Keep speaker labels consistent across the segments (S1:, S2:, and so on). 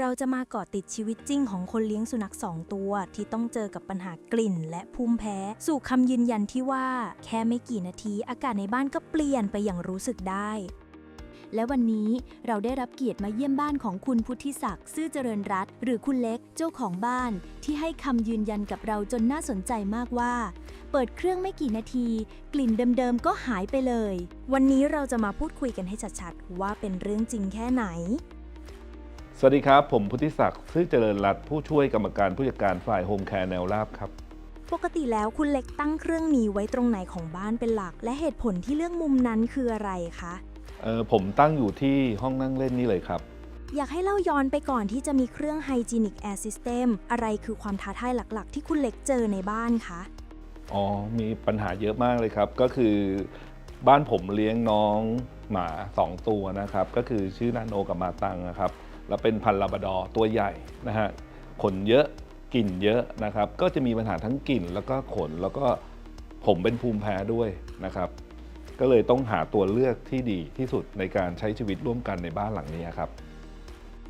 S1: เราจะมาเกาะติดชีวิตจริงของคนเลี้ยงสุนัขสองตัว ที่ต้องเจอกับปัญหากลิ่น และภูมิแพ้ สู่คำยืนยันที่ว่า แค่ไม่กี่นาทีอากาศในบ้านก็เปลี่ยนไปอย่างรู้สึกได้
S2: และวันนี้เราได้รับเกียรติมาเยี่ยมบ้านของคุณพุทธิศักดิ์ซื่อเจริญรัตน์หรือคุณเล็กเจ้าของบ้าน ที่ให้คำยืนยันกับเราจนน่าสนใจมากว่าเปิดเครื่องไม่กี่นาที กลิ่นเดิมๆก็หายไปเลย
S1: วันนี้เราจะมาพูดคุยกันให้ชัดๆว่าเป็นเรื่องจริงแค่ไหน
S3: สวัสดีครับ ผมพุทธิศักดิ์ซื่อเจริญรัตน์ผู้ช่วยกรรมการผู้จัดการฝ่ายโฮมแคร์แนวราบครับ
S1: ปกติแล้วคุณเล็กตั้งเครื่องนี้ไว้ตรงไหนของบ้านเป็นหลัก และเหตุผลที่เลือกมุมนั้นคืออะไรคะ
S3: เออผมตั้งอยู่ที่ห้องนั่งเล่นนี่เลยครับ
S1: อยากให้เล่าย้อนไปก่อนที่จะมีเครื่อง Hygienic Air System อะไรคือความท้าทายหลักๆ ที่คุณเล็กเจอในบ้านคะ
S3: อ๋อมีปัญหาเยอะมากเลยครับ ก็คือบ้านผมเลี้ยงน้องหมา 2 ตัวนะครับ ก็คือชื่อนาโนกับมาตังนะครับ แล้วเป็นพันธุ์ลาบราดอร์ตัวใหญ่นะฮะขนเยอะกลิ่นเยอะนะครับ ก็จะมีปัญหาทั้งกลิ่นแล้วก็ขนแล้วก็ผมเป็นภูมิแพ้ด้วยนะครับ ก็เลยต้องหาตัวเลือกที่ดีที่สุดในการใช้ชีวิตร่วมกันในบ้านหลังนี้ครับ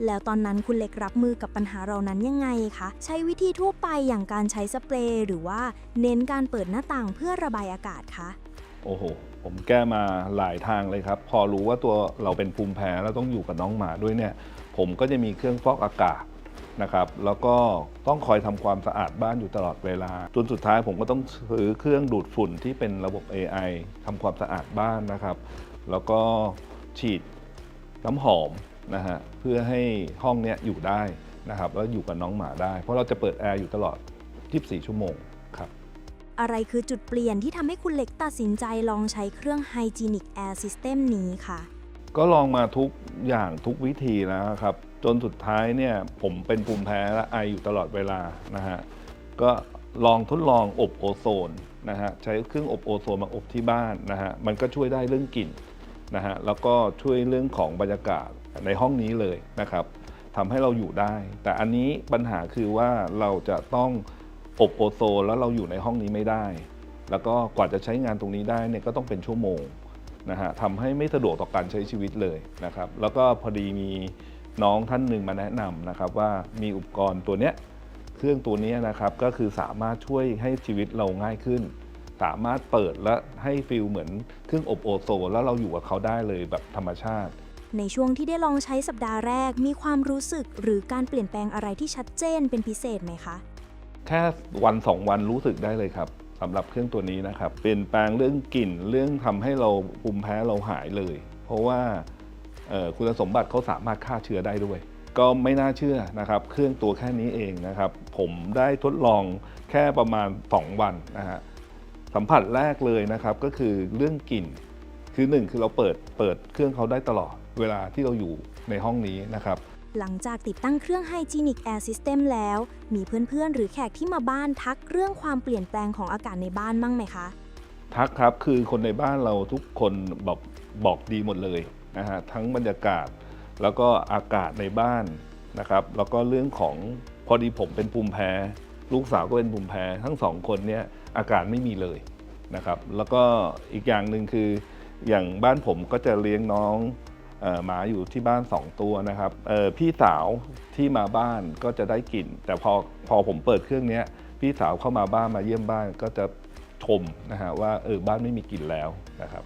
S1: แล้วตอนนั้นคุณเล็กรับมือกับปัญหาเหล่านั้นยังไงคะ ใช้วิธีทั่วไปอย่างการใช้สเปรย์หรือว่าเน้นการเปิดหน้าต่างเพื่อระบายอากาศคะ
S3: โอ้โห ผมแก้มาหลายทางเลยครับ พอรู้ว่าตัวเราเป็นภูมิแพ้แล้วต้องอยู่กับน้องหมาด้วยเนี่ย ผมก็จะมีเครื่องฟอกอากาศนะครับแล้วก็ต้องคอยทำความสะอาดบ้านอยู่ตลอดเวลาจนสุดท้ายผมก็ต้องซื้อเครื่องดูดฝุ่นที่เป็นระบบ AI ทำความสะอาดบ้านนะครับ แล้วก็ฉีดน้ำหอมนะฮะเพื่อให้ห้องเนี้ยอยู่ได้นะครับแล้วอยู่กับน้องหมาได้ เพราะเราจะเปิดแอร์อยู่ตลอด 24 ชั่วโมงครับ
S1: อะไรคือจุดเปลี่ยนที่ทำให้คุณเล็กตัดสินใจลองใช้เครื่อง Hygienic Air System นี้ค่ะ
S3: ก็ลองมาทุกอย่างทุกวิธีแล้วครับ จนสุดท้ายเนี่ยผมเป็นภูมิแพ้และไออยู่ตลอดเวลานะฮะก็ลองทดลองอบโอโซนนะฮะใช้เครื่องอบโอโซนมาอบที่บ้านนะฮะมันก็ช่วยได้เรื่องกลิ่นนะฮะแล้วก็ช่วยเรื่องของบรรยากาศในห้องนี้เลยนะครับทำให้เราอยู่ได้ แต่อันนี้ปัญหาคือว่าเราจะต้องอบโอโซนแล้วเราอยู่ในห้องนี้ไม่ได้ แล้วก็กว่าจะใช้งานตรงนี้ได้เนี่ยก็ต้องเป็นชั่วโมง นะฮะทำให้ไม่สะดวกต่อการใช้ชีวิตเลยนะครับแล้วก็พอดีมีน้องท่านหนึ่งมาแนะนำนะครับว่ามีอุปกรณ์ตัวเนี้ยเครื่องตัวเนี้ยนะครับก็คือสามารถช่วยให้ชีวิตเราง่ายขึ้น สามารถเปิดและให้ฟิลเหมือนเครื่องอบโอโซนแล้วเราอยู่กับเขาได้เลยแบบธรรมชาติ
S1: ในช่วงที่ได้ลองใช้สัปดาห์แรกมีความรู้สึกหรือการเปลี่ยนแปลงอะไรที่ชัดเจนเป็นพิเศษไหมคะ
S3: แค่วันสองวันรู้สึกได้เลยครับ สำหรับเครื่องตัวนี้นะครับเปลี่ยนแปลงเรื่องกลิ่นเรื่องทำให้เราภูมิแพ้เราหายเลย เพราะว่าคุณสมบัติเขาสามารถฆ่าเชื้อได้ด้วย ก็ไม่น่าเชื่อนะครับ เครื่องตัวแค่นี้เองนะครับ ผมได้ทดลองแค่ประมาณ 2 วันนะฮะสัมผัสแรกเลยนะครับก็คือเรื่องกลิ่น คือหนึ่งคือเราเปิดเปิดเครื่องเขาได้ตลอด เวลาที่เราอยู่ในห้องนี้นะครับ
S1: หลังจากติดตั้งเครื่อง Hygienic Air System แล้ว มีเพื่อนๆ หรือแขกที่มาบ้านทักเรื่องความเปลี่ยนแปลงของอากาศในบ้านบ้างไหมคะ
S3: ทักครับคือคนในบ้านเราทุกคนบอกบอกดีหมดเลยนะฮะทั้งบรรยากาศแล้วก็อากาศในบ้านนะครับ แล้วก็เรื่องของพอดีผมเป็นภูมิแพ้ ลูกสาวก็เป็นภูมิแพ้ ทั้งสองคนเนี่ยอาการไม่มีเลยนะครับ แล้วก็อีกอย่างหนึ่งคืออย่างบ้านผมก็จะเลี้ยงน้อง หมาอยู่ที่บ้าน 2 ตัวนะครับเอ่อพี่สาวที่มาบ้านก็จะได้กลิ่น แต่พอพอผมเปิดเครื่องเนี้ยพี่สาวเข้ามาบ้านมาเยี่ยมบ้านก็จะชมนะฮะว่าเออบ้านไม่มีกลิ่นแล้วนะครับ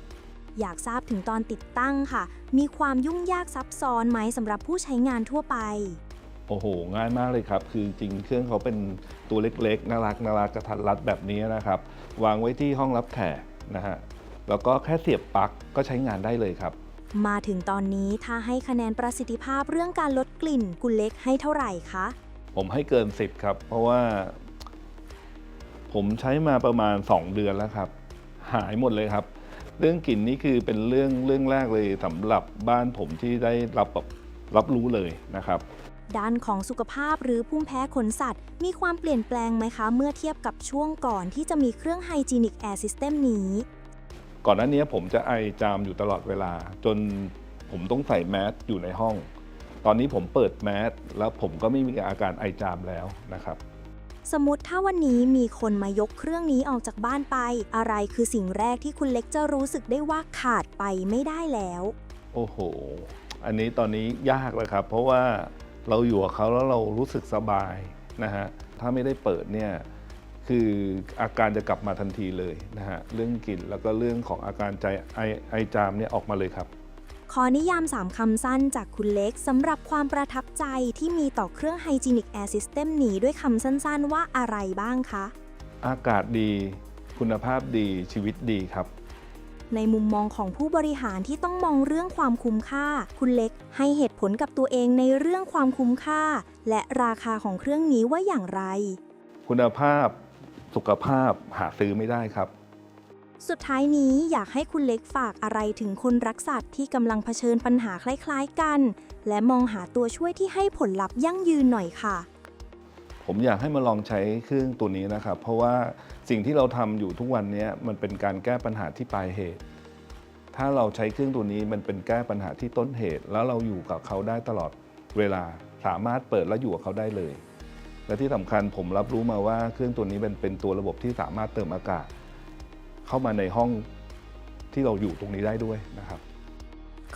S1: อยากทราบถึงตอนติดตั้งค่ะ มีความยุ่งยากซับซ้อนไหมสำหรับผู้ใช้งานทั่วไป
S3: โอ้โห ง่ายมากเลยครับ คือจริงๆเครื่องเขาเป็นตัวเล็กๆ น่ารักน่ารักกระทัดรัดแบบนี้นะครับ วางไว้ที่ห้องรับแขกนะฮะ แล้วก็แค่เสียบปลั๊กก็ใช้งานได้เลยครับ
S1: มาถึงตอนนี้ถ้าให้คะแนนประสิทธิภาพเรื่องการลดกลิ่นคุณเล็กให้เท่าไหร่คะ
S3: ผมให้เกิน 10 ครับ เพราะว่า ผมใช้มาประมาณ 2 เดือนแล้วครับ หายหมดเลยครับ เรื่องกลิ่นนี่คือเป็นเรื่องเรื่องแรกเลยสำหรับบ้านผมที่ได้รับแบบรับรู้เลยนะครับ
S1: ด้านของสุขภาพหรือภูมิแพ้ขนสัตว์ มีความเปลี่ยนแปลงไหมคะ เมื่อเทียบกับช่วงก่อนที่จะมีเครื่อง Hygienic Air System นี้
S3: ก่อน หน้านี้ผมจะไอจามอยู่ตลอดเวลา จนผมต้องใส่แมสอยู่ในห้อง ตอนนี้ผมเปิดแมสแล้วผมก็ไม่มีอาการไอจามแล้วนะครับ
S1: สมมติถ้าวันนี้มีคนมายกเครื่องนี้ออกจากบ้านไป อะไรคือสิ่งแรกที่คุณเล็กจะรู้สึกได้ว่าขาดไปไม่ได้แล้ว
S3: โอ้โห อันนี้ตอนนี้ยากเลยครับ เพราะว่าเราอยู่กับเขาแล้วเรารู้สึกสบายนะฮะ ถ้าไม่ได้เปิดเนี่ย คืออาการจะกลับมาทันทีเลยนะฮะเรื่องกลิ่นแล้วก็เรื่องของอาการใจไอไอจามเนี่ยออกมาเลยครับ
S1: ขอนิยาม3คำสั้นจากคุณเล็กสำหรับความประทับใจที่มีต่อเครื่อง Hygienic Air System นี้ด้วยคำสั้นๆ ว่าอะไรบ้างคะ
S3: อากาศดี คุณภาพดีชีวิตดีครับ
S1: ในมุมมองของผู้บริหารที่ต้องมองเรื่องความคุ้มค่า คุณเล็กให้เหตุผลกับตัวเองในเรื่องความคุ้มค่า และราคาของเครื่องนี้ว่าอย่างไร
S3: คุณภาพ สุขภาพหาซื้อไม่ได้ครับ
S1: สุดท้ายนี้อยากให้คุณเล็กฝากอะไรถึงคนรักสัตว์ที่กำลังเผชิญปัญหาคล้ายๆกัน และมองหาตัวช่วยที่ให้ผลลัพธ์ยั่งยืนหน่อยค่ะ
S3: ผมอยากให้มาลองใช้เครื่องตัวนี้นะครับ เพราะว่าสิ่งที่เราทำอยู่ทุกวันนี้มันเป็นการแก้ปัญหาที่ปลายเหตุ ถ้าเราใช้เครื่องตัวนี้มันเป็นแก้ปัญหาที่ต้นเหตุ แล้วเราอยู่กับเขาได้ตลอดเวลาสามารถเปิดแล้วอยู่กับเขาได้เลย และที่สำคัญผมรับรู้มาว่าเครื่องตัวนี้เป็นเป็นตัวระบบที่สามารถเติมอากาศ เข้ามาในห้องที่เราอยู่ตรงนี้ได้ด้วยนะครับ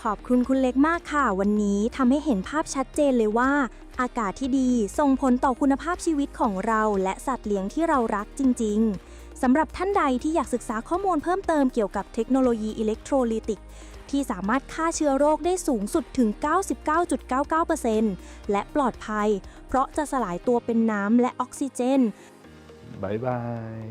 S1: ขอบคุณคุณเล็กมากค่ะ วันนี้ทำให้เห็นภาพชัดเจนเลยว่า อากาศที่ดีส่งผลต่อคุณภาพชีวิตของเรา และสัตว์เลี้ยงที่เรารักจริง ๆสำหรับท่านใดที่อยากศึกษาข้อมูลเพิ่มเติมเกี่ยวกับเทคโนโลยีอิเล็กโทรลิติก ที่สามารถฆ่าเชื้อโรคได้สูงสุดถึง 99.99%และปลอดภัย เพราะจะสลายตัวเป็นน้ำและออกซิเจน
S3: บายบาย